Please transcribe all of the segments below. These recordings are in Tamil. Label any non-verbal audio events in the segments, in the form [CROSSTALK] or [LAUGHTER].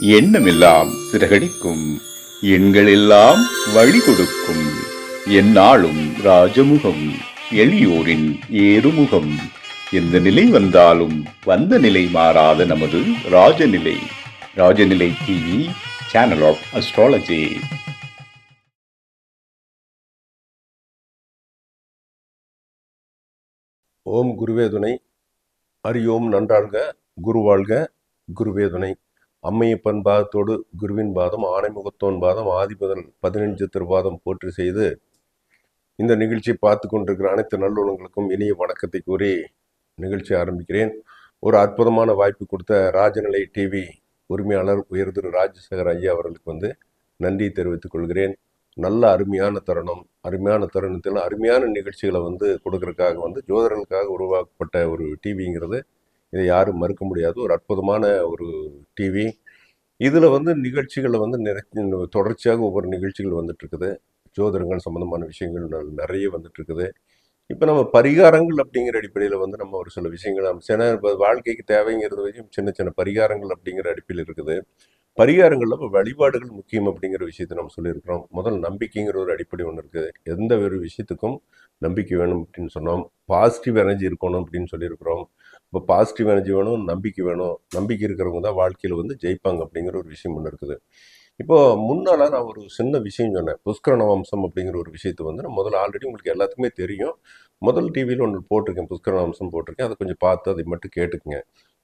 எண்ணமெல்லாம் சிறகடிக்கும். எண்களெல்லாம் வழி கொடுக்கும் எந்நாளும் ராஜமுகம் எளியோரின் ஏறுமுகம். எந்த நிலை வந்தாலும் வந்த நிலை மாறாத நமது Rajanilai. Rajanilai TV channel of astrology ஓம் குருவே துணை. அரியோம் நன்றாழ்க. குருவாள்க குருவே துணை. அம்மையப்பன் பாதத்தோடு குருவின் பாதம் ஆனைமுகத்தோன் பாதம் ஆதிபதன் பதினஞ்சு திருபாதம் போற்றி செய்து இந்த நிகழ்ச்சியை பார்த்து கொண்டிருக்கிற அனைத்து நல்லுணங்களுக்கும் இனிய வணக்கத்தை கூறி நிகழ்ச்சி ஆரம்பிக்கிறேன். ஒரு அற்புதமான வாய்ப்பு கொடுத்த ராஜநிலை டிவி உரிமையாளர் உயர் திரு ராஜசேகர் ஐயா அவர்களுக்கு வந்து நன்றி தெரிவித்துக் கொள்கிறேன். நல்ல அருமையான தருணம். அருமையான தருணத்தில் அருமையான நிகழ்ச்சிகளை வந்து கொடுக்கறதுக்காக வந்து ஜோதர்களுக்காக உருவாக்கப்பட்ட ஒரு டிவிங்கிறது இதை யாரும் மறுக்க முடியாது. ஒரு அற்புதமான ஒரு டிவி இதில் வந்து நிகழ்ச்சிகளை வந்து நிறை தொடர்ச்சியாக ஒவ்வொரு நிகழ்ச்சிகள் வந்துட்டுருக்குது. ஜோதிடங்கள் சம்மந்தமான விஷயங்கள் நிறைய வந்துட்டுருக்குது. இப்போ நம்ம பரிகாரங்கள் அப்படிங்கிற அடிப்படையில் வந்து நம்ம ஒரு சில விஷயங்கள் நம்ம சில வாழ்க்கைக்கு தேவைங்கிறது வரையும் சின்ன சின்ன பரிகாரங்கள் அப்படிங்கிற அடிப்படையில் இருக்குது. பரிகாரங்களில் இப்போ வழிபாடுகள் முக்கியம் அப்படிங்கிற விஷயத்தை நம்ம சொல்லியிருக்கிறோம். முதல் நம்பிக்கைங்கிற ஒரு அடிப்படை ஒன்று இருக்குது எந்த ஒரு விஷயத்துக்கும் நம்பிக்கை வேணும் அப்படின்னு சொன்னோம். பாசிட்டிவ் எனர்ஜி இருக்கணும் அப்படின்னு சொல்லியிருக்கிறோம். இப்போ பாசிட்டிவ் எனர்ஜி வேணும் நம்பிக்கை வேணும். நம்பிக்கை இருக்கிறவங்க தான் வாழ்க்கையில் வந்து ஜெயிப்பாங்க அப்படிங்கிற ஒரு விஷயம் ஒன்று இருக்குது. இப்போது முன்னால் நான் ஒரு சின்ன விஷயம் சொன்னேன். புஷ்கரண வம்சம் அப்படிங்கிற ஒரு விஷயத்தை வந்து நான் முதல்ல ஆல்ரெடி உங்களுக்கு எல்லாத்துக்குமே தெரியும். முதல் டிவியில் ஒன்று போட்டிருக்கேன் புஷ்கரண வம்சம் போட்டிருக்கேன். அதை கொஞ்சம் பார்த்து அதை மட்டும் கேட்டுக்குங்க.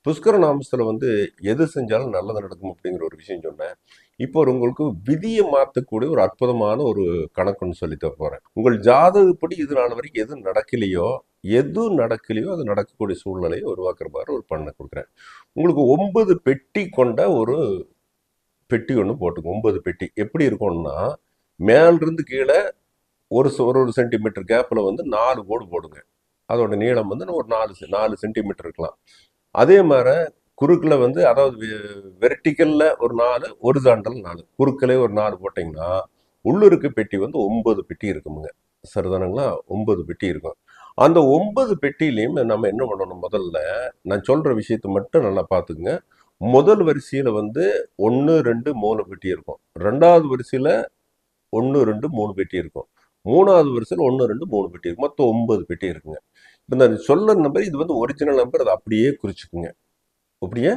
புஷ்கரண வம்சத்தில் வந்து எது செஞ்சாலும் நல்லது நடக்கும் அப்படிங்கிற ஒரு விஷயம் சொன்னேன். இப்போ ஒரு உங்களுக்கு விதியை மாற்றக்கூடிய ஒரு அற்புதமான ஒரு கணக்குன்னு சொல்லி தர போகிறேன் உங்கள் ஜாதகப்படி இது நாள் வரைக்கும் எது நடக்கலையோ எது நடக்கலையோ அது நடக்கக்கூடிய சூழ்நிலையை உருவாக்குற மாதிரி ஒரு பண்ணை கொடுக்குறேன். உங்களுக்கு ஒன்பது பெட்டி கொண்ட ஒரு பெட்டி ஒன்று போட்டுங்க ஒன்பது பெட்டி. எப்படி இருக்கும்னா மேலிருந்து கீழே ஒரு ச- ஒரு ஒரு சென்டிமீட்டர் கேப்பில் வந்து நாலு கோடு போடுங்க. அதோட நீளம் வந்து ஒரு நாலு செ- நாலு சென்டிமீட்டர் இருக்கலாம். அதே மாதிரி குறுக்கில் வந்து அதாவது வெர்டிக்கலில் ஒரு நாலு ஒரு தாண்டல் நாலு. குறுக்கிலே ஒரு நாலு போட்டிங்கன்னா உள்ளுருக்கு பெட்டி வந்து ஒன்பது பெட்டி இருக்குமுங்க. சரிதானுங்களா? ஒன்பது பெட்டி இருக்கும். அந்த ஒன்பது பெட்டிலையும் நம்ம என்ன பண்ணணும் முதல்ல? நான் சொல்கிற விஷயத்தை மட்டும் நல்லா பார்த்துக்குங்க. முதல் வரிசையில் வந்து ஒன்று ரெண்டு மூணு பெட்டி இருக்கும். ரெண்டாவது வரிசையில் ஒன்று ரெண்டு மூணு பெட்டி இருக்கும். மூணாவது வரிசையில் ஒன்று ரெண்டு மூணு பெட்டி இருக்கும். மொத்தம் ஒன்பது பெட்டி இருக்குங்க. இப்போ நான் சொல்ல நம்பர் இது வந்து ஒரிஜினல் நம்பர் அதை அப்படியே குறிச்சுக்குங்க. அப்படியே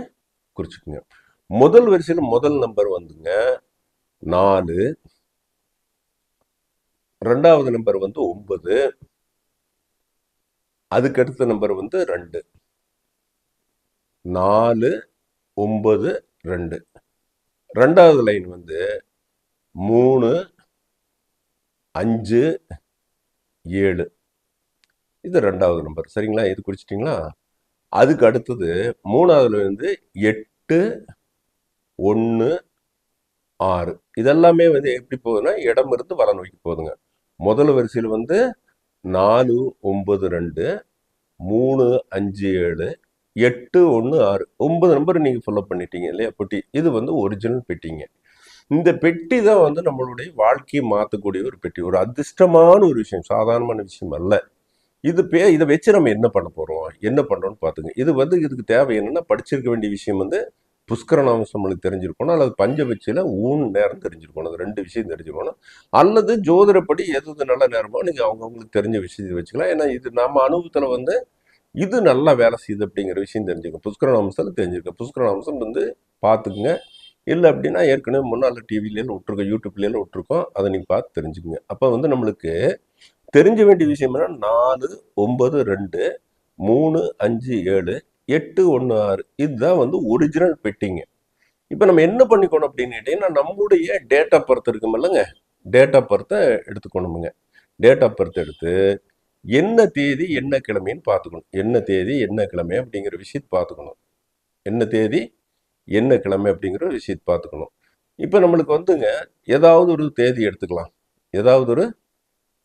குறிச்சுக்குங்க. முதல் வரிசையில் முதல் நம்பர் வந்துங்க நாலு. ரெண்டாவது நம்பர் வந்து ஒன்பது. அதுக்கு அடுத்த நம்பர் வந்து ரெண்டு. நாலு ஒம்பது ரெண்டு. ரெண்டாவது லைன் வந்து மூணு அஞ்சு ஏழு. இது ரெண்டாவது நம்பர் சரிங்களா? இது குறிச்சிட்டிங்களா அதுக்கு அடுத்தது மூணாவதுல வந்து எட்டு ஒன்று ஆறு. இதெல்லாமே வந்து எப்படி போகுதுன்னா இடம் இருந்து வர நோக்கி போகுதுங்க. முதல் வரிசையில் வந்து நாலு ஒம்பது ரெண்டு மூணு அஞ்சு ஏழு எட்டு ஒன்று ஆறு. ஒன்பது நம்பர் நீங்கள் ஃபாலோ பண்ணிட்டீங்க இல்லையா பெட்டி? இது வந்து ஒரிஜினல் பெட்டிங்க. இந்த பெட்டி தான் வந்து நம்மளுடைய வாழ்க்கையை மாற்றக்கூடிய ஒரு பெட்டி. ஒரு அதிர்ஷ்டமான ஒரு விஷயம் சாதாரணமான விஷயம் அல்ல. இது பே இதை வச்சு நம்ம என்ன பண்ண போகிறோம் என்ன பண்ணுறோம்னு பார்த்துங்க. இது வந்து இதுக்கு தேவை என்னென்னா படிச்சிருக்க வேண்டிய விஷயம் வந்து புஷ்கரணாம்சம் நம்மளுக்கு தெரிஞ்சிருக்கணும் அல்லது பஞ்சபட்சியில் ஊன் நேரம் தெரிஞ்சிருக்கணும் அது ரெண்டு விஷயம் தெரிஞ்சுக்கணும் அல்லது ஜோதிடப்படி எது எது நல்ல நேரமோ நீங்கள் அவங்கவுங்களுக்கு தெரிஞ்ச விஷயத்தை வச்சுக்கலாம். ஏன்னா இது நம்ம அனுபவத்தில் வந்து இது நல்லா வேலை செய்யுது அப்படிங்கிற விஷயம் தெரிஞ்சுக்கணும் புஷ்கரணாம்சத்தில் தெரிஞ்சிருக்கேன் புஷ்கரணாம்சம் வந்து பார்த்துக்குங்க. இல்லை அப்படின்னா ஏற்கனவே முன்னால் டிவிலேயும் விட்ருக்கோம் யூடியூப்லேயும் விட்ருக்கோம் அதை நீங்கள் பார்த்து தெரிஞ்சுக்குங்க. அப்போ வந்து நம்மளுக்கு தெரிஞ்ச வேண்டிய விஷயம் என்ன நாலு ஒம்பது ரெண்டு மூணு அஞ்சு ஏழு எட்டு ஒன்று ஆறு. இதுதான் வந்து ஒரிஜினல் பெட்டிங்க இப்போ நம்ம என்ன பண்ணிக்கணும் அப்படின்னு கேட்டிங்கன்னா நம்முடைய டேட் ஆஃப் பர்த் இருக்குமில்லங்க டேட் ஆஃப் பர்த்தை எடுத்துக்கணுமுங்க. டேட் ஆஃப் பர்த் எடுத்து என்ன தேதி என்ன கிழமைன்னு பார்த்துக்கணும். என்ன தேதி என்ன கிழமை அப்படிங்கிற விஷயத்தை பார்த்துக்கணும். என்ன தேதி என்ன கிழமை அப்படிங்கிற ஒரு விஷயத்தை பார்த்துக்கணும். இப்போ நம்மளுக்கு வந்துங்க ஏதாவது ஒரு தேதி எடுத்துக்கலாம். ஏதாவது ஒரு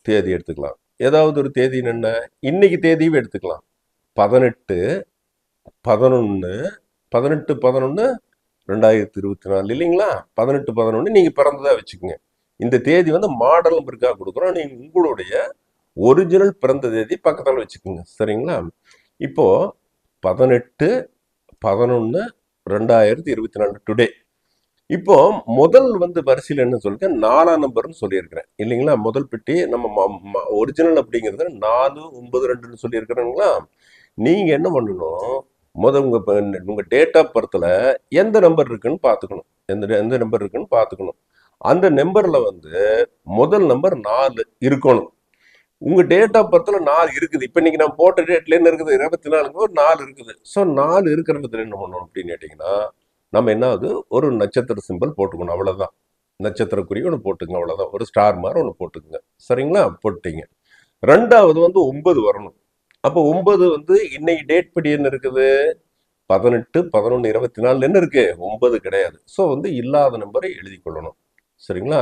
தேதி எடுத்துக்கலாம். ஏதாவது ஒரு தேதி என்ன? இன்னைக்கு தேதியும் எடுத்துக்கலாம். பதினெட்டு பதினொன்று பதினெட்டு பதினொன்று ரெண்டாயிரத்தி இருபத்தி நாலு இல்லைங்களா? பதினெட்டு பதினொன்று நீங்கள் பிறந்ததாக வச்சுக்கோங்க. இந்த தேதி வந்து மாடல் நம்பருக்காக கொடுக்குறோம். நீங்கள் உங்களுடைய ஒரிஜினல் பிறந்த தேதி பக்கத்தில் வச்சுக்கோங்க. சரிங்களா? இப்போது பதினெட்டு பதினொன்று ரெண்டாயிரத்தி இருபத்தி நாலு டுடே இப்போ முதல் வந்து வரிசையில் என்ன சொல்லிருக்கேன்? நாலாம் நம்பர்னு சொல்லியிருக்கிறேன். இல்லைங்களா? முதல் பெட்டி நம்ம ஒரிஜினல் அப்படிங்கிறது நாலு ஒன்பது ரெண்டுன்னு சொல்லியிருக்கிறேங்களா? நீங்கள் என்ன பண்ணணும்? முதல் உங்கள் உங்கள் டேட் ஆஃப் பர்த்தில் எந்த நம்பர் இருக்குன்னு பார்த்துக்கணும் எந்த எந்த நம்பர் இருக்குன்னு பார்த்துக்கணும் அந்த நம்பரில் வந்து முதல் நம்பர் நாலு இருக்கணும். உங்கள் டேட் ஆஃப் பர்த்தில் நாலு இருக்குது. இப்போ இன்றைக்கி நான் போட்ட டேட்லேருந்து இருக்குது? இருபத்தி நாலுக்கு ஒரு நாலு இருக்குது. ஸோ நாலு இருக்கிற இடத்துல என்ன பண்ணணும் அப்படின்னு கேட்டிங்கன்னா நம்ம என்ன ஆகுது? ஒரு நட்சத்திர சிம்பல் போட்டுக்கணும். அவ்வளோதான் நட்சத்திரக்குறி ஒன்று போட்டுங்க அவ்வளோதான் ஒரு ஸ்டார் மாதிரி ஒன்று போட்டுக்குங்க. சரிங்களா? போட்டீங்க. ரெண்டாவது வந்து ஒன்பது வரணும். அப்போ ஒன்பது வந்து இன்னைக்கு டேட் படி என்ன இருக்குது? பதினெட்டு பதினொன்று இருபத்தி நாலு என்ன இருக்கு? ஒன்பது கிடையாது. ஸோ வந்து இல்லாத நம்பரை எழுதி கொள்ளணும். சரிங்களா?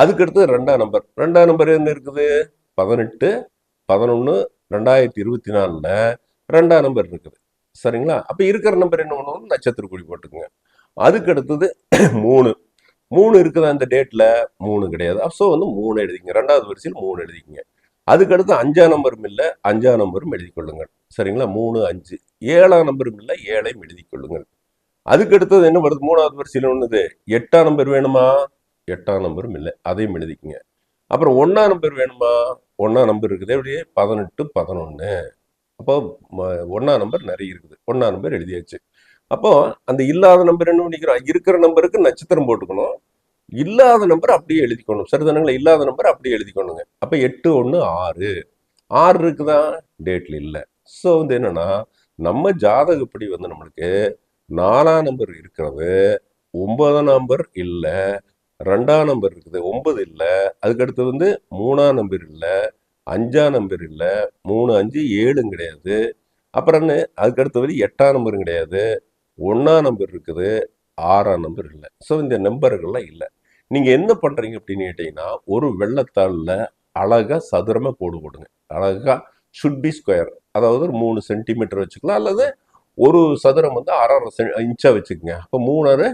அதுக்கடுத்து ரெண்டாம் நம்பர் ரெண்டாம் நம்பர் என்ன இருக்குது? பதினெட்டு பதினொன்று ரெண்டாயிரத்தி இருபத்தி நாலில் ரெண்டாம் நம்பர் இருக்குது. சரிங்களா? அப்போ இருக்கிற நம்பர் என்ன பண்ணணும் நட்சத்திர குறி போட்டுக்குங்க. அதுக்கு அடுத்தது மூணு. மூணு இருக்குதா அந்த டேட்டில் மூணு கிடையாது. ஸோ வந்து மூணு எழுதிங்க ரெண்டாவது வரிசையில் மூணு எழுதிக்கங்க. அதுக்கடுத்து அஞ்சாம் நம்பரும் இல்லை அஞ்சாம் நம்பரும் எழுதி கொள்ளுங்கள். சரிங்களா? மூணு அஞ்சு. ஏழாம் நம்பரும் இல்லை ஏழையும் எழுதி கொள்ளுங்கள். அதுக்கடுத்தது என்ன வருது? மூணாவது வரிசையில் ஒன்றுது எட்டாம் நம்பர் வேணுமா? எட்டாம் நம்பரும் இல்லை அதையும் எழுதிக்கங்க. அப்புறம் ஒன்றாம் நம்பர் வேணுமா? ஒன்றாம் நம்பர் இருக்குது. அப்படியே பதினெட்டு பதினொன்று அப்போ ம- நம்பர் நிறைய இருக்குது. ஒன்றாம் நம்பர் எழுதியாச்சு. அப்போ அந்த இல்லாத நம்பர் என்ன பண்ணிக்கிறோம்? இருக்கிற நம்பருக்கு நட்சத்திரம் போட்டுக்கணும். இல்லாத நம்பர் அப்படியே எழுதிக்கணும். சரிதானுங்களா இல்லாத நம்பர் அப்படியே எழுதிக்கணுங்க. அப்போ எட்டு ஒன்று ஆறு. ஆறு இருக்குதா? டேட்டில் இல்லை. ஸோ வந்து என்னன்னா நம்ம ஜாதகப்படி வந்து நம்மளுக்கு நாலாம் நம்பர் இருக்கிறது ஒன்பதாம் நம்பர் இல்லை ரெண்டாம் நம்பர் இருக்குது ஒன்பது இல்லை அதுக்கடுத்து வந்து மூணாம் நம்பர் இல்லை அஞ்சாம் நம்பர் இல்லை மூணு அஞ்சு ஏழும் கிடையாது. அப்புறம் என்ன? அதுக்கடுத்து வந்து எட்டாம் நம்பரும் கிடையாது ஒன்றாம் நம்பர் இருக்குது ஆறாம் நம்பர் இல்லை. ஸோ இந்த நம்பர்கள்லாம் இல்லை. நீங்கள் என்ன பண்ணுறீங்க அப்படின்னு கேட்டிங்கன்னா ஒரு வெள்ளத்தாளில் அழகாக சதுரமாக கோடு போடுங்க. அழகாக ஷுட் பி ஸ்கொயர் அதாவது ஒரு மூணு சென்டிமீட்டர் வச்சுக்கலாம். அல்லது ஒரு சதுரம் வந்து அரை இன்ச்சாக வச்சுக்கோங்க. அப்போ மூணரை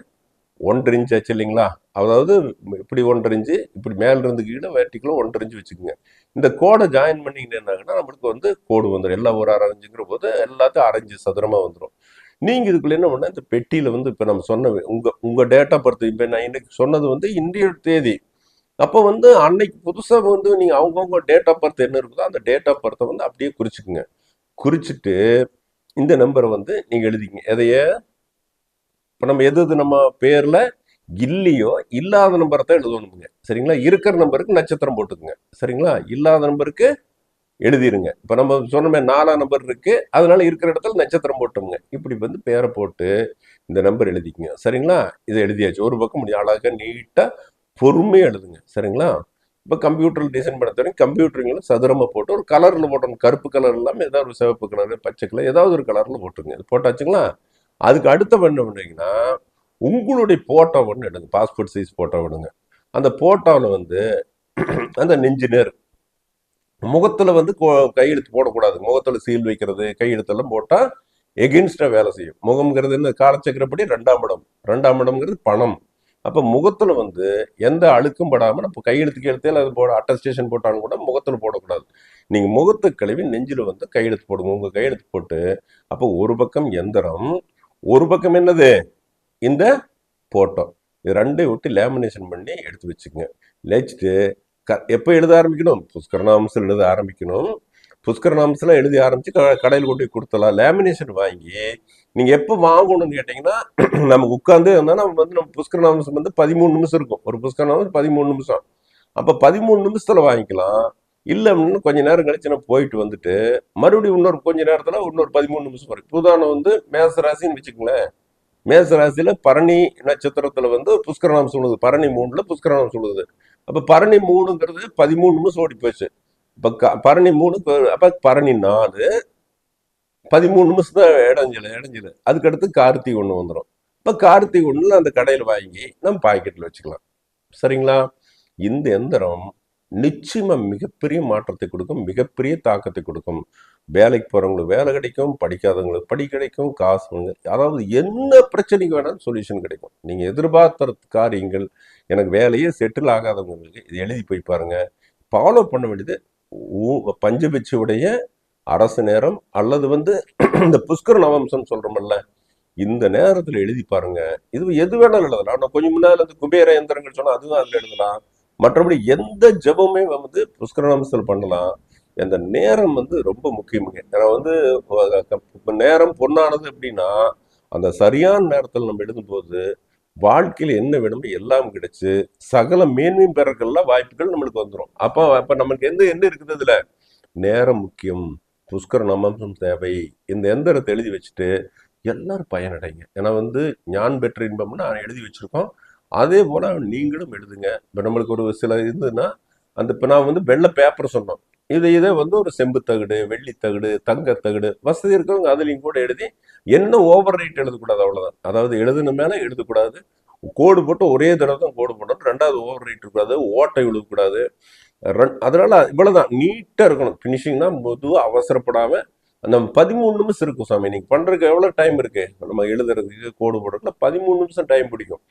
ஒன்றரை இன்ச் ஆச்சு இல்லைங்களா? அதாவது இப்படி ஒன்றரை இன்ச்சு இப்படி மேலிருந்து கீழே வேட்டிக்குள்ள ஒன்றரை இன்ச்சு வச்சுக்கோங்க. இந்த கோடை ஜாயின் பண்ணிங்கன்னா நம்மளுக்கு வந்து கோடு வந்துடும் எல்லாம் ஒரு அரை இன்ச்சுங்கிற போது எல்லாத்தையும் அரைஞ்சு சதுரமாக வந்துடும் நீங்கள் இதுக்குள்ள என்ன பண்ணால் இந்த பெட்டியில் வந்து இப்போ நம்ம சொன்ன உங்கள் உங்கள் டேட்டா பொறுத்து இப்போ நான் இன்னைக்கு சொன்னது வந்து இந்திய தேதி. அப்போ வந்து அன்னைக்கு புதுசாக வந்து நீங்கள் அவங்கவுங்க டேட் ஆஃப் பர்த் என்ன இருக்குதோ அந்த டேட் ஆஃப் பர்த்தை வந்து அப்படியே குறிச்சுக்குங்க. குறிச்சிட்டு இந்த நம்பரை வந்து நீங்கள் எழுதிங்க எதைய? இப்போ நம்ம எது எது நம்ம பேரில் இல்லையோ இல்லாத நம்பரை தான் எழுதணுங்க சரிங்களா? இருக்கிற நம்பருக்கு நட்சத்திரம் போட்டுக்குங்க. சரிங்களா? இல்லாத நம்பருக்கு எழுதிருங்க. இப்போ நம்ம சொன்னோமே நாலாம் நம்பர் இருக்கு. அதனால இருக்கிற இடத்துல நட்சத்திரம் போட்டோங்க இப்படி வந்து பேரை போட்டு இந்த நம்பர் எழுதிக்கங்க. சரிங்களா? இதை எழுதியாச்சு. ஒரு பக்கம் முடியும் அழகாக நீட்டாக பொறுமையாக எழுதுங்க. சரிங்களா? இப்போ கம்ப்யூட்டரில் டிசைன் பண்ண தெரியும். கம்ப்யூட்டருங்களும் சதுரமாக போட்டு ஒரு கலரில் போட்டோம். கருப்பு கலர் இல்லாமல் ஏதாவது ஒரு சிவப்பு கலர் பச்சை கலர் ஏதாவது ஒரு கலரில் போட்டுருங்க. இது போட்டாச்சுங்களா? அதுக்கு அடுத்த என்ன பண்ணீங்கன்னா உங்களுடைய போட்டோ ஒன்று எடுங்க. பாஸ்போர்ட் சைஸ் போட்டோ எடுங்க அந்த போட்டோவில் வந்து அந்த நெஞ்சு முகத்தில் வந்து கோ- கையெழுத்து போடக்கூடாது. முகத்தில் சீல் வைக்கிறது கையெழுத்தெல்லாம் போட்டால் எகென்ஸ்டா வேலை செய்யும். முகம்ங்கிறது என்ன? காலச்சக்கரப்படி ரெண்டாம் இடம். ரெண்டாம் இடம்ங்கிறது பணம். அப்போ முகத்தில் வந்து எந்த அழுக்கும் படாமல் நம்ம கையெழுத்து கையெழுத்தையில அது போட அட்டஸ்டேஷன் போட்டாலும் கூட முகத்தில் போடக்கூடாது. நீங்கள் முகத்தை கழுவி நெஞ்சில் வந்து கையெழுத்து போடுங்க. உங்கள் கையெழுத்து போட்டு அப்போ ஒரு பக்கம் எந்திரம் ஒரு பக்கம் என்னது? இந்த போட்டோ இது ரெண்டையும் விட்டு லேமினேஷன் பண்ணி எடுத்து வச்சுக்கோங்க. வச்சுட்டு க எப்போ எழுத ஆரம்பிக்கணும்? புஷ்கரநாமசம் எழுத ஆரம்பிக்கணும். புஷ்கரநாமத்தில் எழுதி ஆரம்பித்து க கடையில் கொண்டு போய் கொடுத்தலாம் லேமினேஷன் வாங்கி நீங்கள் எப்போ வாங்கணும்னு கேட்டிங்கன்னா [CLEARS THROAT] நம்ம உட்காந்து இருந்தால் நம்ம வந்து நம்ம புஷ்கரநாமசம் வந்து பதிமூணு நிமிஷம் இருக்கும். ஒரு புஷ்கரநாமசம் பதிமூணு நிமிஷம். அப்போ பதிமூணு நிமிஷத்தில் வாங்கிக்கலாம். இல்லை அப்படின்னு கொஞ்ச நேரம் கழிச்சு நான் போயிட்டு வந்துட்டு மறுபடியும் இன்னொரு கொஞ்ச நேரத்தில் இன்னொரு பதிமூணு நிமிஷம் வரும். புதானம் வந்து மேச ராசின்னு வச்சுக்கோங்களேன். மேச ராசியில் பரணி நட்சத்திரத்தில் வந்து புஷ்கரநாமம் சொல்லுது. பரணி மூணில் புஷ்கரநாமம் சொல்லுது. அப்ப பரணி மூணுங்கிறது பதிமூணு நிமிஷம் ஓடி போச்சு. இப்போ க- பரணி மூணு அப்போ அப்ப பரணி நாலு பதிமூணு நிமிஷம் தான் இடைஞ்சல இடைஞ்சல. அதுக்கடுத்து கார்த்திகை ஒன்று வந்துடும் இப்போ கார்த்திகை ஒன்றில் அந்த கடையில வாங்கி நம்ம பாக்கெட்ல வச்சுக்கலாம். சரிங்களா? இந்த எந்திரம் நிச்சயமாக மிகப்பெரிய மாற்றத்தை கொடுக்கும் மிகப்பெரிய தாக்கத்தை கொடுக்கும். வேலைக்கு போகிறவங்களுக்கு வேலை கிடைக்கும் படிக்காதவங்களுக்கு படி கிடைக்கும் காசு அதாவது என்ன பிரச்சனைக்கு வேணாலும் சொல்யூஷன் கிடைக்கும். நீங்கள் எதிர்பார்த்த காரியங்கள் எனக்கு வேலையே செட்டில் ஆகாதவங்களுக்கு இது எழுதி போய் பாருங்கள் ஃபாலோ பண்ண வேண்டியது ஊ- அரசு நேரம் அல்லது வந்து இந்த புஷ்கர நவம்சம் சொல்கிறோம்ல இந்த நேரத்தில் எழுதி பாருங்க. இது எது வேணாலும் எழுதலாம். நான் கொஞ்சம் முன்னால இந்த குபேர எந்திரங்கள் சொன்னால் அதுவும் அதில் எழுதலாம். மற்றபடி எந்த ஜபமே வந்து புஷ்கரணாமத்தில் பண்ணலாம். அந்த நேரம் வந்து ரொம்ப முக்கியமுங்க. ஏன்னா வந்து இப்போ நேரம் பொண்ணானது அப்படின்னா அந்த சரியான நேரத்தில் நம்ம எழுதும்போது வாழ்க்கையில் என்ன வேணுமோ எல்லாம் கிடைச்சு சகல மேன்மையும் பெறக்கெல்லாம் வாய்ப்புகள் நம்மளுக்கு வந்துடும் அப்போ அப்போ நம்மளுக்கு எந்த என்ன இருக்குது இதுல நேரம் முக்கியம் புஷ்கர நமசம் தேவை. இந்த எந்திரத்தை எழுதி வச்சுட்டு எல்லாரும் பயனடைங்க. ஏன்னா வந்து ஞான் பெற்ற இன்பம்னு நான் எழுதி வச்சுருக்கோம். அதே போல் நீங்களும் எழுதுங்க. இப்போ நம்மளுக்கு ஒரு சில இதுன்னா அந்த இப்போ நான் வந்து வெள்ளை பேப்பர் சொன்னோம். இது இதே வந்து ஒரு செம்பு தகடு வெள்ளி தகடு தங்க தகடு வசதி இருக்கிறவங்க அதுலேயும் கூட எழுதி என்ன ஓவர் ரைட் எழுதக்கூடாது அவ்வளோதான் அதாவது எழுதுன மேலே எழுதக்கூடாது. கோடு போட்டு ஒரே தடவை தான் கோடு போடணும். ரெண்டாவது ஓவர் ரைட் இருக்கக்கூடாது. ஓட்டை விழுகக்கூடாது ரன் அதனால இவ்வளோதான் நீட்டாக இருக்கணும். ஃபினிஷிங்னா பொதுவாக அவசரப்படாமல் அந்த பதிமூணு நிமிஷம் இருக்கும் சாமி. நீங்க பண்ணுறதுக்கு எவ்வளோ டைம் இருக்குது நம்ம எழுதுறதுக்கு கோடு போடுறதுக்கு பதிமூணு நிமிஷம் டைம் பிடிக்கும்.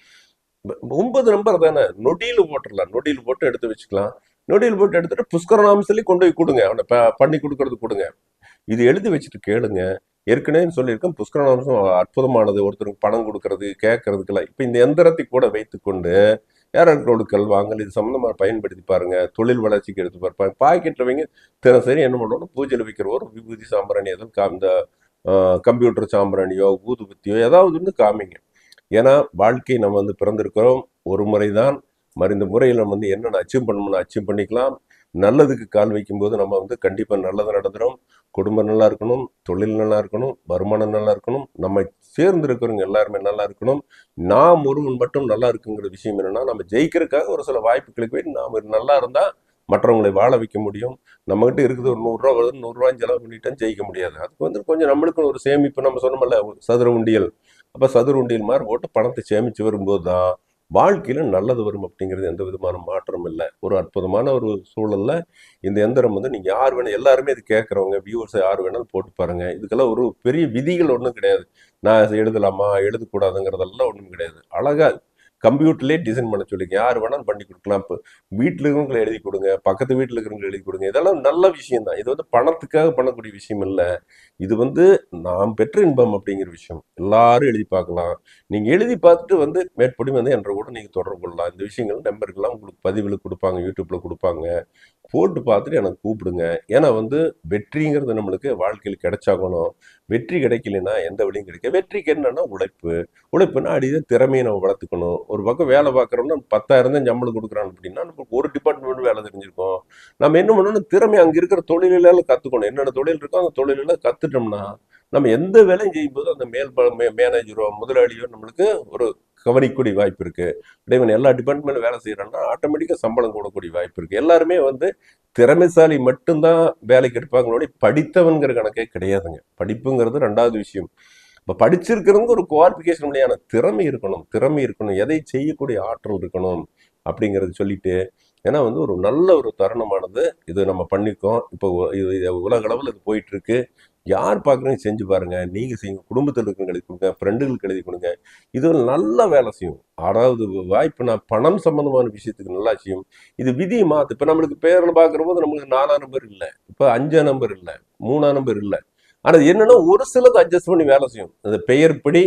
ஒன்பது நம்பர் தானே? நொடியில் போட்டுடலாம் நொடியில் போட்டு எடுத்து வச்சுக்கலாம். நொடியில் போட்டு எடுத்துட்டு புஷ்கரநாமத்திலே கொண்டு போய் கொடுங்க. அவனை ப- பண்ணி கொடுக்கறது கொடுங்க. இது எழுதி வச்சுட்டு கேளுங்க. ஏற்கனவே சொல்லியிருக்கேன் புஷ்கரநாமம் அற்புதமானது. ஒருத்தருக்கு பணம் கொடுக்கறது கேட்கறதுக்கெல்லாம். இப்போ இந்த எந்திரத்தை கூட வைத்துக்கொண்டு யாராருக்கு கொடுக்கல் வாங்கல் இது சம்மந்தமாக பயன்படுத்தி பாருங்க. தொழில் வளர்ச்சிக்கு எடுத்து பார்ப்பாங்க பாக்கெட்டில் வைங்க தினசரி என்ன பண்ணணும்? பூஜையில் வைக்கிற ஒரு விபூதி சாம்பிராணி எதுவும் இந்த கம்ப்யூட்டர் சாம்பிராணியோ ஊதுபத்தியோ ஏதாவது வந்து காமிங்க. ஏன்னா வாழ்க்கை நம்ம வந்து பிறந்திருக்கிறோம். ஒரு முறை தான் மறிந்த முறையில் நம்ம வந்து என்னென்ன அச்சீவ் பண்ணணும்னு அச்சீவ் பண்ணிக்கலாம். நல்லதுக்கு கால் வைக்கும்போது நம்ம வந்து கண்டிப்பாக நல்லது நடந்துடும் குடும்பம் நல்லா இருக்கணும். தொழில் நல்லா இருக்கணும். வருமானம் நல்லா இருக்கணும். நம்ம சேர்ந்து இருக்கிறவங்க எல்லாருமே நல்லா இருக்கணும். நாம் ஒருவன் மட்டும் நல்லா இருக்குங்கிற விஷயம் என்னன்னா நம்ம ஜெயிக்கிறதுக்காக ஒரு சில வாய்ப்புகளுக்கு போய் நாம் நல்லா இருந்தால் மற்றவங்களை வாழ வைக்க முடியும். நம்மகிட்ட இருக்குது ஒரு நூறுரூவா வருது நூறுரூவா செலவு பண்ணிட்டேன் ஜெயிக்க முடியாது. அதுக்கு வந்து கொஞ்சம் நம்மளுக்கு ஒரு சேமிப்பு நம்ம சொன்னோம்ல சதுர உண்டியல். அப்போ சதுர உண்டியல் போட்டு பணத்தை சேமித்து வரும்போது தான் வாழ்க்கையில் நல்லது வரும் அப்படிங்கிறது எந்த விதமான மாற்றம் இல்லை. ஒரு அற்புதமான ஒரு சூழலில் இந்த எந்திரம் வந்து நீங்கள் யார் வேணும் எல்லாருமே இது கேட்குறவங்க வியூவர்ஸ் யார் வேணாலும் போட்டு பாருங்கள் இதுக்கெல்லாம் ஒரு பெரிய விதிகள் ஒன்றும் கிடையாது. நான் எழுதலாமா? எழுதக்கூடாதுங்கிறதெல்லாம் ஒன்றும் கிடையாது. அழகாக கம்ப்யூட்டர்லேயே டிசைன் பண்ண சொல்லுங்க. யார் வேணாலும் பண்ணி கொடுக்கலாம். இப்போ வீட்டில் இருக்கிறவங்களை எழுதி கொடுங்க. பக்கத்து வீட்டில் இருக்கிறவங்களை எழுதி கொடுங்க. இதெல்லாம் நல்ல விஷயம் தான் இது வந்து பணத்துக்காக பண்ணக்கூடிய விஷயம் இல்லை. இது வந்து நாம் பெற்ற இன்பம் அப்படிங்கிற விஷயம். எல்லாரும் எழுதி பார்க்கலாம். நீங்கள் எழுதி பார்த்துட்டு வந்து மேற்படி வந்து என்ற கூட நீங்கள் தொடர்பு கொள்ளலாம். இந்த விஷயங்கள் நம்பருக்கெல்லாம் உங்களுக்கு பதிவில் கொடுப்பாங்க. யூடியூப்பில் கொடுப்பாங்க. போட்டு பார்த்துட்டு எனக்கு கூப்பிடுங்க. ஏன்னா வந்து வெற்றிங்கிறது நம்மளுக்கு வாழ்க்கையில் கிடைச்சாகணும். வெற்றி கிடைக்கலன்னா எந்த வழியும் கிடைக்க வெற்றிக்கு என்னன்னா உழைப்பு. உழைப்புனா அடிதான் திறமையை நம்ம வளர்த்துக்கணும். ஒரு பக்கம் வேலை பார்க்குறோம்னா பத்தாயிரம் தான் சம்பளம் கொடுக்குறான் அப்படின்னா நமக்கு ஒரு டிபார்ட்மெண்ட் வேலை தெரிஞ்சிருக்கோம். நம்ம என்ன பண்ணணும்? திறமை அங்கே இருக்கிற தொழிலெல்லாம் கற்றுக்கணும் என்னென்ன தொழில் இருக்கோ அந்த தொழிலெல்லாம் கற்றுட்டோம்னா நம்ம எந்த வேலையும் செய்யும்போது அந்த மேல் மேனேஜரோ முதலாளியோ நம்மளுக்கு ஒரு கவனிக்கக்கூடிய வாய்ப்பு இருக்கு. இடைவன் எல்லா டிபார்ட்மெண்ட்டும் வேலை செய்யறான்னா ஆட்டோமேட்டிக்காக சம்பளம் கூடக்கூடிய வாய்ப்பு இருக்கு. எல்லாருமே வந்து திறமைசாலி மட்டும்தான் வேலைக்கு எடுப்பாங்களோட படித்தவன்கிற கணக்கே கிடையாதுங்க. படிப்புங்கிறது ரெண்டாவது விஷயம். இப்போ படிச்சிருக்கிறவங்க ஒரு குவாலிஃபிகேஷன் முடியான திறமை இருக்கணும். திறமை இருக்கணும். எதை செய்யக்கூடிய ஆற்றல் இருக்கணும் அப்படிங்கிறது சொல்லிட்டு ஏன்னா வந்து ஒரு நல்ல ஒரு தருணமானது இது நம்ம பண்ணிக்கோம் இப்போ இது இது உலக அளவில் இது போயிட்டு இருக்கு. யார் பார்க்குறீங்க செஞ்சு பாருங்கள் நீங்கள் செய்யுங்க. குடும்பத்தில் இருக்கிறவங்க எழுதி கொடுங்க. ஃப்ரெண்டுகளுக்கு எழுதி கொடுங்க. இது நல்லா நல்ல வேலை செய்யும். அதாவது வாய்ப்பு நான் பணம் சம்மந்தமான விஷயத்துக்கு நல்லா செய்யும். இது விதி மாற்று இப்போ நம்மளுக்கு பேரில் பார்க்குற போது நம்மளுக்கு நாலாம் நம்பர் இல்லை. இப்போ அஞ்சாம் நம்பர் இல்லை. மூணாம் நம்பர் இல்லை. ஆனால் என்னென்னா ஒரு சிலது அட்ஜஸ்ட் பண்ணி வேலை செய்யும். அந்த பெயர்படி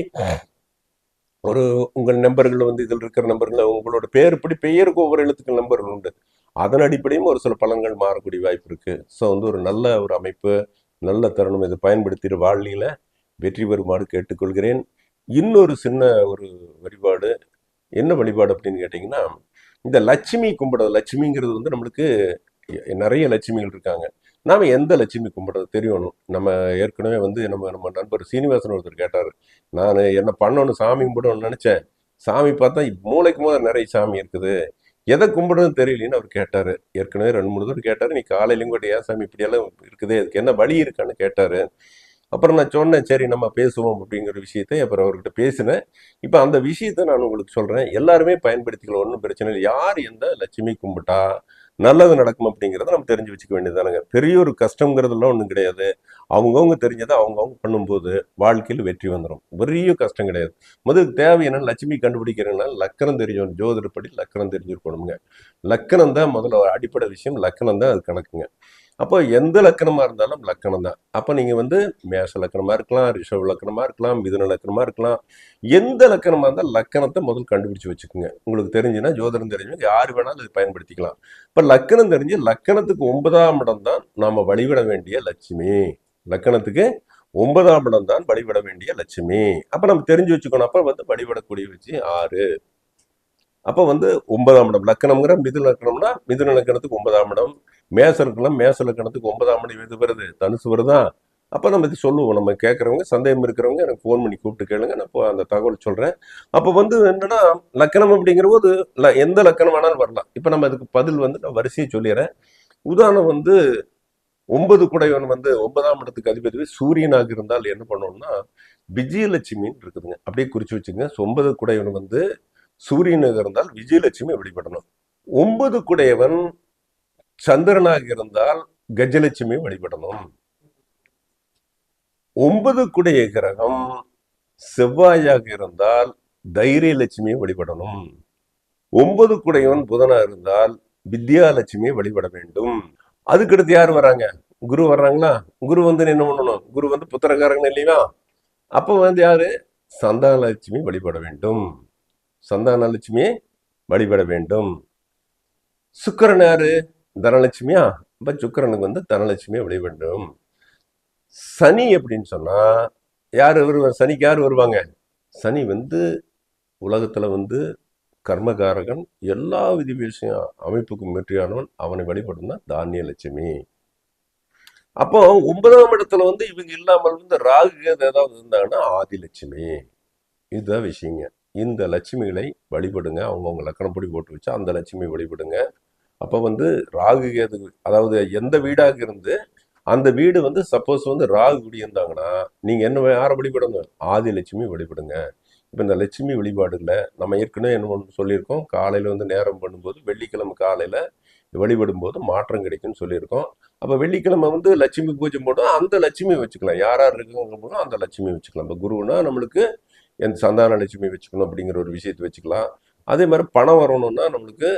ஒரு உங்கள் நம்பர்கள் வந்து இதில் இருக்கிற நம்பர்கள் உங்களோட பெயர்படி பெயருக்கு ஒவ்வொரு எழுத்துக்கள் நம்பர்கள் உண்டு. அதன் அடிப்படையும் ஒரு சில பலன்கள் மாறக்கூடிய வாய்ப்பு இருக்குது ஸோ வந்து ஒரு நல்ல ஒரு அமைப்பு. நல்ல தருணம். இதை பயன்படுத்திற வாழ்க்கையில வெற்றி பெறுமாறு கேட்டுக்கொள்கிறேன். இன்னொரு சின்ன ஒரு வழிபாடு. என்ன வழிபாடு அப்படின்னு கேட்டிங்கன்னா இந்த லட்சுமி கும்பிடுறது. லட்சுமிங்கிறது வந்து நம்மளுக்கு நிறைய லட்சுமிகள் இருக்காங்க. நாம் எந்த லட்சுமி கும்பிடுறது தெரியணும். நம்ம ஏற்கனவே வந்து நம்ம நம்ம நண்பர் சீனிவாசன் ஒருத்தர் கேட்டார். நான் என்ன பண்ணணும்? சாமி கும்பிடணும்னு நினைச்சேன். சாமி பார்த்தா மூளைக்கு போது நிறைய சாமி இருக்குது. எதை கும்பிடுறது தெரியலன்னு அவர் கேட்டார். ஏற்கனவே ரெண்டு மூணு தடவை கேட்டார். நீ காலையிலும் கூட ஏன் சாமி இப்படியெல்லாம் இருக்குது அதுக்கு என்ன வழி இருக்கான்னு கேட்டார். அப்புறம் நான் சொன்னேன் சரி நம்ம பேசுவோம் அப்படிங்கிற விஷயத்தை அப்புறம் அவர்கிட்ட பேசினேன். இப்போ அந்த விஷயத்தை நான் உங்களுக்கு சொல்கிறேன் எல்லாருமே பயன்படுத்திக்கலாம் ஒன்றும் பிரச்சனை இல்லை. யார் எந்த லட்சுமி கும்பிட்டா நல்லது நடக்கும் அப்படிங்கிறத நம்ம தெரிஞ்சு வச்சுக்க வேண்டியதானுங்க பெரிய ஒரு கஷ்டங்கிறதுலாம் ஒன்றும் கிடையாது. அவங்கவுங்க தெரிஞ்சதை அவங்கவுங்க பண்ணும்போது வாழ்க்கையில் வெற்றி வந்துடும் பெரிய கஷ்டம் கிடையாது. முதல் தேவை என்ன லட்சுமி கண்டுபிடிக்கிறேன்னா லக்கணம் தெரியும். ஜோதிடப்படி லக்கணம் தெரிஞ்சிருக்கணுங்க லக்கணம் தான் முதல்ல அடிப்படை விஷயம். லக்கணம் தான் அது கணக்குங்க. அப்போ எந்த லக்கணமாக இருந்தாலும் லக்கணம் தான். அப்போ நீங்கள் வந்து மேஷ லக்கணமாக இருக்கலாம் ரிஷவ் லக்கணமாக இருக்கலாம் மிதுன லக்கணமாக இருக்கலாம். எந்த லக்கணமாக இருந்தால் லக்கணத்தை முதல் கண்டுபிடிச்சு வச்சுக்கோங்க. உங்களுக்கு தெரிஞ்சுன்னா ஜோதிடம் தெரிஞ்சு யார் வேணாலும் இது பயன்படுத்திக்கலாம். இப்போ லக்கணம் தெரிஞ்சு லக்கணத்துக்கு ஒன்பதாம் இடம் தான் நாம் வழிவிட வேண்டிய லட்சுமி. லக்கணத்துக்கு ஒன்பதாம் இடம் தான் வழிபட வேண்டிய லட்சுமி. அப்போ நம்ம தெரிஞ்சு வச்சுக்கணும். அப்போ வந்து வழிபடக்கூடிய வச்சு ஆறு. அப்போ வந்து ஒன்பதாம் இடம். லக்கணம்ங்கிற மிதுன லக்கணம்னா மிதுன லக்கணத்துக்கு ஒன்பதாம் இடம். மேச மேச லக்கணத்துக்கு ஒன்பதாம் மணி இது வருது தனுசு வருதா? அப்போ நம்ம இது சொல்லுவோம். நம்ம கேட்குறவங்க சந்தேகம் இருக்கிறவங்க எனக்கு ஃபோன் பண்ணி கூப்பிட்டு கேளுங்க. நான் இப்போ அந்த தகவல் சொல்கிறேன் அப்போ வந்து என்னென்னா லக்கணம் அப்படிங்கிற போது ல- எந்த லக்கணம் வேணாலும் வரலாம். இப்போ நம்ம அதுக்கு பதில் வந்து நான் வரிசையை சொல்லிடுறேன். உதாரணம் வந்து ஒன்பது குடையவன் வந்து ஒன்பதாம் இடத்துக்கு அதிபதி சூரியனாக இருந்தால் என்ன பண்ணோம்னா விஜயலட்சுமின்னு இருக்குதுங்க. அப்படியே குறித்து வச்சுங்க. ஒன்பது குடையவன் வந்து சூரியனாக இருந்தால் விஜயலட்சுமி வழிபடணும் ஒன்பது குடையவன் சந்திரனாக இருந்தால் கஜலட்சுமி வழிபடணும். ஒன்பது குடைய கிரகம் செவ்வாயாக இருந்தால் தைரியலட்சுமியை வழிபடணும். ஒன்பது குடையவன் புதனா இருந்தால் வித்யாலட்சுமியை வழிபட வேண்டும். அதுக்கடுத்து யார் வராங்க? குரு வர்றாங்களா? குரு வந்து என்ன பண்ணணும்? குரு வந்து புத்திரக்காரங்க இல்லையா அப்போ வந்து யாரு? சந்தானலட்சுமி வழிபட வேண்டும். சந்தானலட்சுமியை வழிபட வேண்டும். சுக்கிரன் யாரு? தனலட்சுமியா? அப்ப சுக்கரனுக்கு வந்து தனலட்சுமியை வழிபடும் வேண்டும். சனி அப்படின்னு சொன்னா யார் வருவாங்க சனிக்கு யார் வருவாங்க? சனி வந்து உலகத்துல வந்து கர்மகாரகன் எல்லா விதி விஷயம் அமைப்புக்கும் வெற்றியானவன். அவனை வழிபடும் தான் தானிய லட்சுமி அப்போ ஒன்பதாம் இடத்துல வந்து இவங்க இல்லாமல் வந்து ராகு கேது ஏதாவது இருந்தாங்கன்னா ஆதிலட்சுமி. இதுதான் விஷயங்க. இந்த லட்சுமிகளை வழிபடுங்க. அவங்கவுங்க லக்கணப்படி போட்டு வச்சா அந்த லட்சுமி வழிபடுங்க. அப்போ வந்து ராகு கேது அதாவது எந்த வீடாக இருந்து அந்த வீடு வந்து சப்போஸ் வந்து ராகு குடியிருந்தாங்கன்னா நீங்கள் என்ன யாரை வழிபடுங்க ஆதிலட்சுமி வழிபடுங்க. இப்போ இந்த லட்சுமி வழிபாடுல நம்ம ஏற்கனவே என்ன ஒன்று சொல்லியிருக்கோம். காலையில் வந்து நேரம் பண்ணும்போது வெள்ளிக்கிழமை காலையில் வழிபடும்போது மாற்றம் கிடைக்கும்னு சொல்லியிருக்கோம். அப்போ வெள்ளிக்கிழமை வந்து லட்சுமி பூஜை போட்டோம் அந்த லட்சுமி வச்சுக்கலாம். யார் யார் இருக்குங்கிறப்போ அந்த லட்சுமி வச்சுக்கலாம். இப்போ குருவுனா நம்மளுக்கு என் சந்தான லட்சுமி வச்சுக்கணும் அப்படிங்கிற ஒரு விஷயத்தை வச்சுக்கலாம். அதே மாதிரி பணம் வரணும்னா நம்மளுக்கு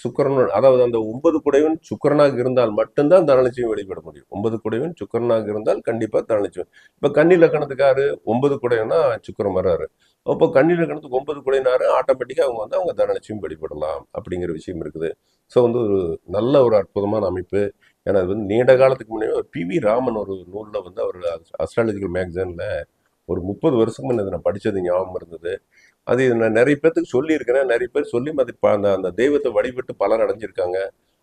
சுக்கரன் அதாவது அந்த ஒன்பது குடைவன் சுக்கரனாக இருந்தால் மட்டும்தான் தனலட்சுமி வெளிப்பட முடியும். ஒன்பது குடைவன் சுக்கரனாக இருந்தால் கண்டிப்பாக தனலட்சுமி. இப்போ கன்னி லக்கணத்துக்காரு ஒன்பது குடைவனா சுக்கரம் வர்றாரு. அப்போ கன்னி லக்கணத்துக்கு ஒன்பது குடையினாரு ஆட்டோமேட்டிக்காக அவங்க வந்து அவங்க தனலட்சுமி வெளிப்படலாம் அப்படிங்கிற விஷயம் இருக்குது. ஸோ வந்து ஒரு நல்ல ஒரு அற்புதமான அமைப்பு. ஏன்னா அது வந்து நீண்ட காலத்துக்கு முன்னாடி பி வி ராமன் ஒரு நூலில் வந்து அவர் அஸ்ட்ராலஜிக்கல் மேக்சினில் ஒரு முப்பது வருஷத்துக்கு முன்ன நான் படித்தது ஞாபகம் இருந்தது. அது நான் நிறைய பேர்த்துக்கு சொல்லியிருக்கிறேன். நிறைய பேர் சொல்லி அது அந்த அந்த தெய்வத்தை வழிபட்டு பலர் அடைஞ்சிருக்காங்க.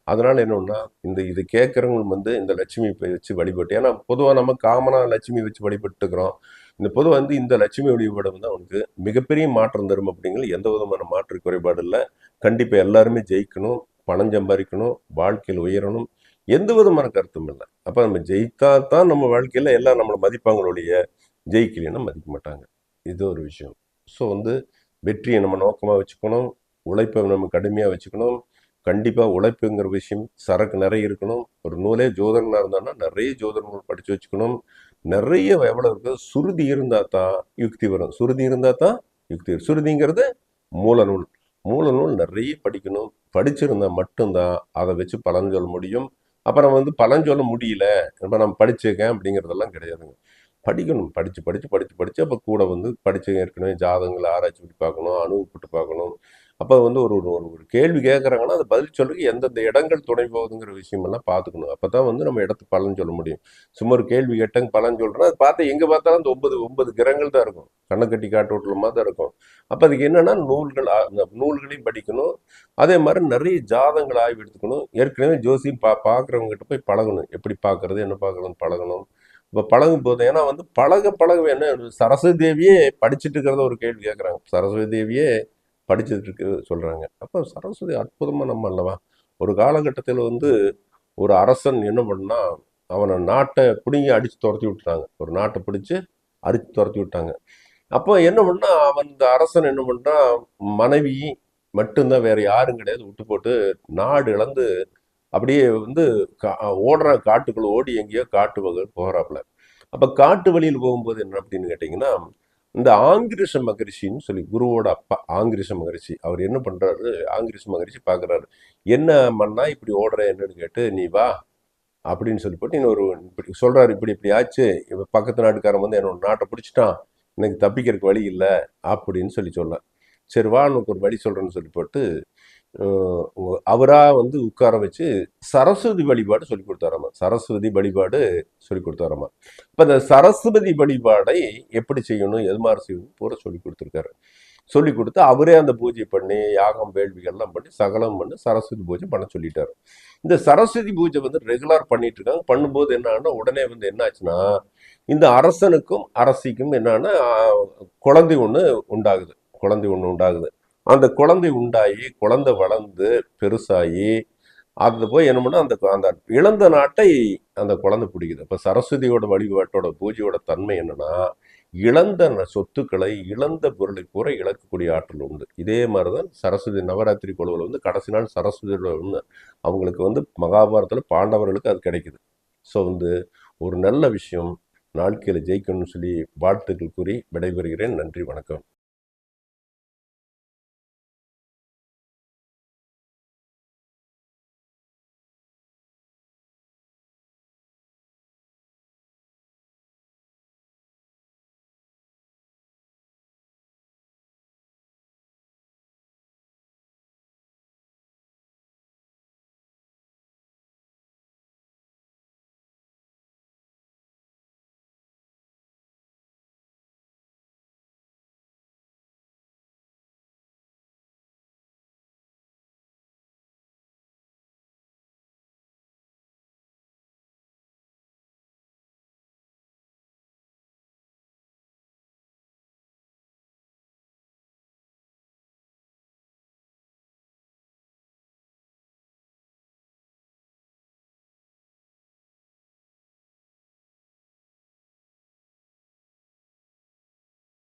அதனால் என்னென்னா இந்த இது கேட்குறவங்க வந்து இந்த லட்சுமி வச்சு வழிபட்டு ஏன்னா பொதுவாக நம்ம காமனாக லட்சுமி வச்சு வழிபட்டுக்கிறோம். இந்த பொதுவாக வந்து இந்த லட்சுமி வழிபாடு வந்து அவனுக்கு மிகப்பெரிய மாற்றம் தரும் அப்படிங்கிறது எந்த விதமான மாற்று குறைபாடு இல்லை. கண்டிப்பாக எல்லாருமே ஜெயிக்கணும் பணம் சம்பாதிக்கணும் வாழ்க்கையில் உயரணும் எந்த விதமான கருத்தும் இல்லை. அப்போ நம்ம ஜெயித்தா தான் நம்ம வாழ்க்கையில் எல்லாம் நம்மளை மதிப்பாங்களுடைய ஜெயிக்கலைன்னா மதிக்க மாட்டாங்க. இது ஒரு விஷயம். ஸோ வந்து வெற்றியை நம்ம நோக்கமாக வச்சுக்கணும் உழைப்பை நம்ம கடுமையாக வச்சுக்கணும். கண்டிப்பாக உழைப்புங்கிற விஷயம் சரக்கு நிறைய இருக்கணும். ஒரு நூலே ஜோதகனாக இருந்தான்னா நிறைய ஜோதக நூல் படித்து வச்சுக்கணும். நிறைய எவ்வளோ இருக்குது சுருதி இருந்தால் தான் யுக்தி வரும். சுருதி இருந்தால் தான் யுக்தி வரும். சுருதிங்கிறது மூல நூல். மூல நூல் நிறைய படிக்கணும். படிச்சிருந்தால் மட்டும்தான் அதை வச்சு பலன் சொல்ல முடியும். அப்புறம் வந்து பலன் சொல்ல முடியல. இப்போ நான் படிச்சிருக்கேன் அப்படிங்கிறதெல்லாம் கிடையாதுங்க. படிக்கணும். படித்து படித்து படித்து படித்து அப்போ கூட வந்து படித்து ஏற்கனவே ஜாதகங்களை ஆராய்ச்சி பண்ணி பார்க்கணும் அனுபவப்பட்டு பார்க்கணும். அப்போ வந்து ஒரு ஒரு ஒரு கேள்வி கேட்குறாங்கன்னா அதை பதில் சொல்லுக்கு எந்தெந்த இடங்கள் துணை போகுதுங்கிற விஷயமெல்லாம் பார்த்துக்கணும். அப்போ தான் வந்து நம்ம இடத்துக்கு பலன் சொல்ல முடியும். சும்மா ஒரு கேள்வி கேட்டங்க பலன் சொல்கிறோன்னா அது பார்த்து எங்கே பார்த்தாலும் அந்த ஒன்பது ஒன்பது கிரகங்கள் தான் இருக்கும். கண்ணை கட்டி காட்டு தான் இருக்கும். அப்போ அதுக்கு என்னென்னா நூல்கள் அந்த நூல்களையும் படிக்கணும். அதே மாதிரி நிறைய ஜாதகங்கள் ஆய்வு எடுத்துக்கணும். ஏற்கனவே ஜோசியம் பா பார்க்குறவங்க கிட்ட போய் பழகணும். எப்படி பார்க்கறது என்ன பார்க்குறதுன்னு பழகணும். இப்போ பழகும் போது ஏன்னா வந்து பழக பழக என்ன சரஸ்வதி தேவியே படிச்சுட்டு இருக்கிறத ஒரு கேள்வி கேட்குறாங்க சரஸ்வதி தேவியே படிச்சுட்டு இருக்கு சொல்கிறாங்க அப்போ சரஸ்வதி அற்புதமாக நம்ம அல்லவா? ஒரு காலகட்டத்தில் வந்து ஒரு அரசன் என்ன பண்ணா அவனை நாட்டை பிடுங்கி அடித்து துரத்தி விட்டுறாங்க ஒரு நாட்டை பிடிச்சி அரித்து துரத்தி விட்டாங்க. அப்போ என்ன பண்ணா அவன் இந்த அரசன் என்ன பண்ணான் மனைவி மட்டும்தான் வேற யாரும் கிடையாது. விட்டு போட்டு நாடு இழந்து அப்படியே வந்து கா- ஓடுற காட்டுக்குள்ள ஓடி எங்கேயோ காட்டு வகை போகிறாப்புல அப்போ காட்டு வழியில் போகும்போது என்ன அப்படின்னு கேட்டிங்கன்னா இந்த ஆங்கிரிஷ மகரிஷின்னு சொல்லி குருவோட அப்பா ஆங்கிரிஷ மகரிஷி அவர் என்ன பண்ணுறாரு ஆங்கிரிஷ மகரிஷி பார்க்குறாரு என்ன மண்ணா இப்படி ஓடுற என்னன்னு கேட்டு நீ வா அப்படின்னு சொல்லி போட்டு இன்னொரு இப்படி சொல்கிறாரு இப்படி இப்படி ஆச்சு. இப்போ பக்கத்து நாட்டுக்காரன் வந்து என்னோட நாட்டை பிடிச்சிட்டான். எனக்கு தப்பிக்கிறதுக்கு வழி இல்லை அப்படின்னு சொல்லி சொல்ல சரி வா உனக்கு ஒரு வழி சொல்கிறேன்னு சொல்லி போட்டு அவராக வந்து உட்கார வச்சு சரஸ்வதி வழிபாடு சொல்லி கொடுத்தாராமா? சரஸ்வதி வழிபாடு சொல்லி கொடுத்தாராமா? இப்போ இந்த சரஸ்வதி வழிபாடை எப்படி செய்யணும் எது மாதிரி செய்யணும் பூரா சொல்லி கொடுத்துருக்காரு. சொல்லி கொடுத்து அவரே அந்த பூஜை பண்ணி யாகம் வேள்விகள்லாம் பண்ணி சகலம் பண்ணி சரஸ்வதி பூஜை பண்ண சொல்லிட்டாரு. இந்த சரஸ்வதி பூஜை வந்து ரெகுலர் பண்ணிட்டு இருக்காங்க. பண்ணும்போது என்னன்னா உடனே வந்து என்னாச்சுன்னா இந்த அரசனுக்கும் அரசிக்கும் என்னன்னா குழந்தை ஒன்று உண்டாகுது. குழந்தை ஒன்று உண்டாகுது. அந்த குழந்தை உண்டாகி குழந்தை வளர்ந்து பெருசாகி அது போய் என்ன அந்த அந்த இழந்த நாட்டை அந்த குழந்தை பிடிக்குது. இப்போ சரஸ்வதியோட வழிபாட்டோட பூஜையோட தன்மை என்னன்னா இழந்த ந- சொத்துக்களை இழந்த பொருளை பூரா இழக்கக்கூடிய ஆற்றல் உண்டு. இதே மாதிரி தான் சரஸ்வதி நவராத்திரி குழுவில் வந்து கடைசி நாள் சரஸ்வதியோட ஒன்று அவங்களுக்கு வந்து மகாபாரதத்தில் பாண்டவர்களுக்கு அது கிடைக்குது. ஸோ வந்து ஒரு நல்ல விஷயம் வாழ்க்கையில் ஜெயிக்கணும்னு சொல்லி வாழ்த்துக்கள் கூறி விடைபெறுகிறேன். நன்றி வணக்கம்.